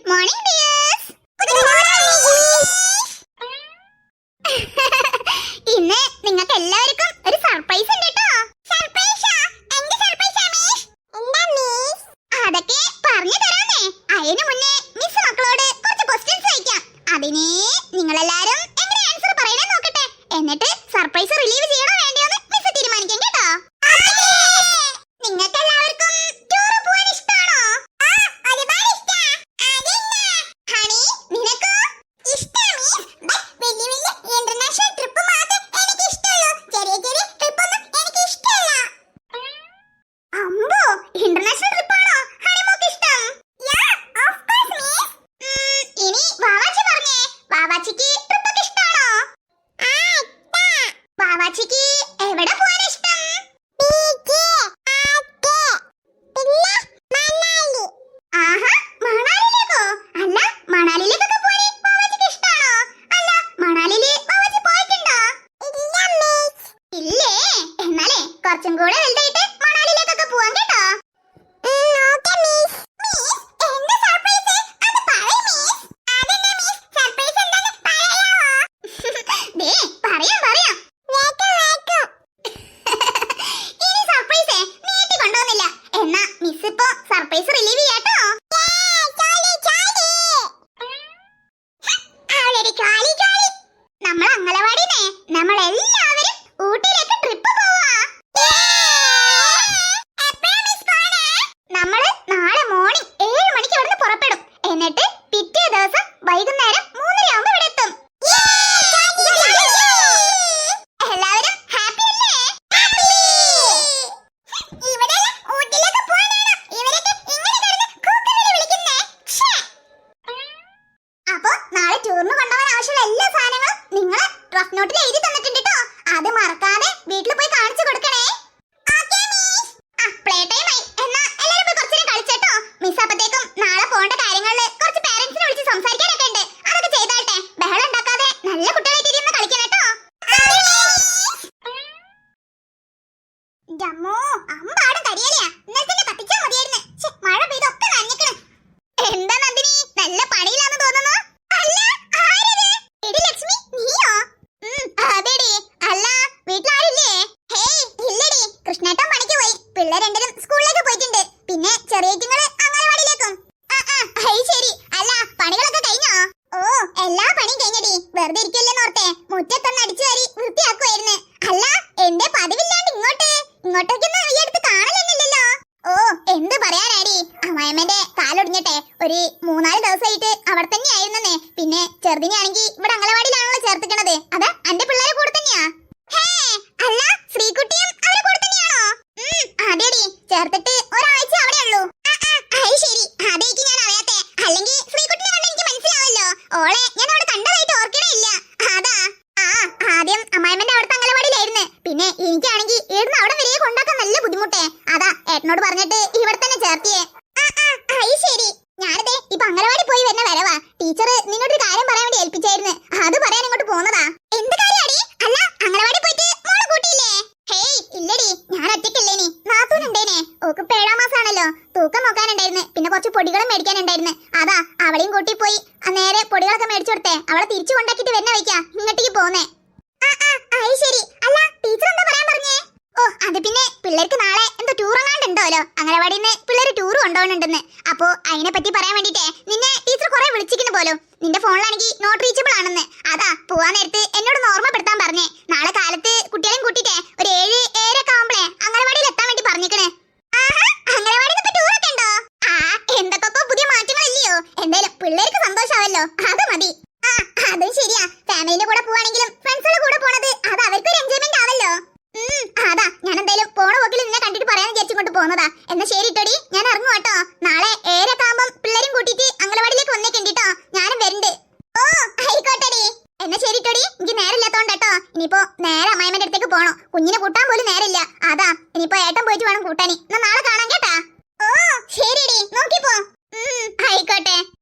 Good morning dears ഇന്ന് നിങ്ങൾക്ക് എല്ലാവർക്കും ഒരു സർപ്രൈസ് ഉണ്ട് ട്ടോ സർപ്രൈസാ എന്ത് സർപ്രൈസാ മിസ് എന്താ മിസ് അതൊക്കെ പറഞ്ഞു തരാമേ. അതിനു മുന്നേ മിസ് മക്കളോട് കുറച്ച് ക്വസ്റ്റ്യൻസ് ചോദിക്കാം. അതിനെ നിങ്ങളെല്ലാരും എങ്ങനെ ആൻസർ പറയുന്നത് നോക്കട്ടെ. എന്നിട്ട് സർപ്രൈസ് അമ്പോ ട്രിപ്പ് ആണോ? ഹണിമൂക്ക് ഇഷ്ടം. യാ ഓഫ് കോഴ്സ് മിസ് ഇനി വാവാച്ചി പറഞ്ഞേ. വാവാച്ചിക്ക് ട്രിപ്പൊക്കെ ഇഷ്ടമാണോ ആ വാവാച്ചിക്ക് എവിടെ പോവാൻ ഇഷ്ടം ആഹാ മണാലിയിലേക്കോ അല്ല മണാലിയിലേക്കൊക്കെ പോവാൻ വാവാച്ചിക്ക് ഇഷ്ടാണോ അല്ല മണാലിയിൽ വാവാച്ചി പോയിട്ടുണ്ടോ ഇല്ലേ എന്നാലേ കുറച്ചും കൂടെ വലുതായിട്ട് മണാലിയിലേക്കൊക്കെ പോവാൻ കേട്ടോ ദേ, പറയാം, പറയാം. ഇനി സർപ്രൈസേ നീട്ടി കൊണ്ടുവന്നില്ല എന്നാ മിസ് നോട്ടിൽ എഴുതി ഈ അടുത്ത് കാണലെന്നില്ലല്ലോ ഓ എന്ത് പറയാനാടി? അമ്മായമ്മന്റെ കാലൊടിഞ്ഞട്ടെ ഒരു മൂന്നാൽ ദിവസമായിട്ട് അവിടെ തന്നെ ആയിരുന്നേ പിന്നെ ചെറുതിനെയാണെങ്കിൽ ഇവിടെ അംഗനവാടിയിലാണല്ലോ ചേർത്തിക്കണത്. അതാ അന്റെ പിള്ളേരെ കൂടെ തന്നെയാ. അല്ല ശ്രീകുട്ടിയും അവരെ കൂടെ തന്നെയാണോ? അതെടി ചേർത്തിട്ട് ഒരാഴ്ച അവിടെ ഉള്ളൂ. ശരി. അതേക്ക് ഞാൻ അറിയാത്തെ. അല്ലെങ്കിൽ ശ്രീകുട്ടിനെ കണ്ട എനിക്ക് മനസ്സിലാവല്ലോ. ഓളെ ഞാൻ ഏട്ടനോട് പറഞ്ഞിട്ട് ഇവിടെ തന്നെ ചേർത്തിയേ. ശരി. ഞാനതേ ഇപ്പൊ അംഗനവാടി പോയി വരുന്ന വരവാ. ടീച്ചർ നിന്നോട് ഒരു കാര്യം പറയാൻ വേണ്ടി ഏൽപ്പിച്ചായിരുന്നു. അത് പറയാൻ ഇങ്ങോട്ട് പോന്നതാ. എന്ത് കാര്യാടി? അല്ല അംഗനവാടി പോയിട്ട് മോളെ കൂട്ടിയില്ലേ? ഹേയ് ഇല്ലടി. ഞാൻ ഒറ്റയ്ക്കല്ലേനി. നാത്തൂനുണ്ടേനെ ഓക്ക് പേഴാ മാസാണല്ലോ. തൂക്കം നോക്കാനുണ്ടായിരുന്നു. പിന്നെ കുറച്ച് പൊടികളും മേടിക്കാനുണ്ടായിരുന്നു. അതാ അവളെയും കൂട്ടി പോയി. നേരെ പൊടികളൊക്കെ മേടിച്ചു കൊടുത്തേ. അവളെ തിരിച്ചു കൊണ്ടാക്കിട്ട് വരുന്ന വയ്ക്കാ ഇങ്ങോട്ടേക്ക് പോന്നേ. ആ, ആ, ശരി. അല്ല ടീച്ചർ എന്താ പറയാൻ പറഞ്ഞേ? ഓ അത് പിന്നെ പിള്ളേർക്ക് നാളെ എങ്ങാണ്ടുണ്ടോലോ അംഗനവാടിന്ന് പിള്ളേർ ടൂർ കൊണ്ടുപോകണുണ്ടെന്ന് അപ്പോ അതിനെ പറ്റി പറയാൻ വേണ്ടിട്ടേ നിന്നെ ടീച്ചർ കുറെ വിളിച്ചിരിക്കുന്നു പോലും. നിന്റെ ഫോണിലാണെങ്കിൽ നോട്ട് റീച്ചബിൾ ആണെന്ന്. അതാ പോവാൻ നേരത്ത് എന്നോട് ഓർമ്മപ്പെടുത്താൻ പറഞ്ഞേ. നാളെ കാലത്ത് കുട്ടികളെയും കൂട്ടിട്ടേ ഒരു ഏഴ് ഏഴൊക്കെ ആവുമ്പളേ അംഗനവാടിയിൽ എത്താൻ വേണ്ടി പറഞ്ഞിക്കണേ ആഹാ, അംഗനവാടിയിൽ ഇപ്പൊ ടൂറൊക്കെ ഉണ്ടോ ആ എന്തൊക്കെ പുതിയ മാറ്റങ്ങളില്ലയോ എന്തായാലും പിള്ളേർക്ക് സന്തോഷാവല്ലോ അത് മതി ആ അതും ശരിയാ ഫാമിലിന്റെ കൂടെ പോവാണെങ്കിലും ഫ്രണ്ട്സുകളുടെ കൂടെ പോണത് അത് അവർക്കൊരു എൻജോയ്മെന്റ് ആവല്ലോ ഉം, അതാ ഞാൻ എന്തായാലും പോണ പോക്കിൽ നിന്നെ കണ്ടിട്ട് പറയാൻ വിചാരിച്ചുകൊണ്ട് പോന്നതാ എന്നാ ശരി ടോടി ഞാൻ ഇറങ്ങും കേട്ടോ നാളെ ഏഴൊക്കെ ആകുമ്പം പിള്ളേരും കൂട്ടിയിട്ട് അംഗനവാടിയിലേക്ക് വന്നേക്കുണ്ട് ഞാനും വരുന്നുണ്ട് ഓ ആയിക്കോട്ടെടി എന്നാ ശരി ടോടി എനിക്ക് നേരമില്ലാത്തോണ്ട് ഇനിയിപ്പോ നേരെ അമ്മായിമ്മന്റെ അടുത്തേക്ക് പോണോ. കുഞ്ഞിനെ കൂട്ടാൻ പോലും നേരമില്ല. അതാ ഇനിയിപ്പോ ഏട്ടൻ പോയിട്ട് വേണം കൂട്ടാനി. എന്നാ നാളെ കാണാൻ കേട്ടാ. ഓ ശരിടി നോക്കിപ്പോ. ആയിക്കോട്ടെ.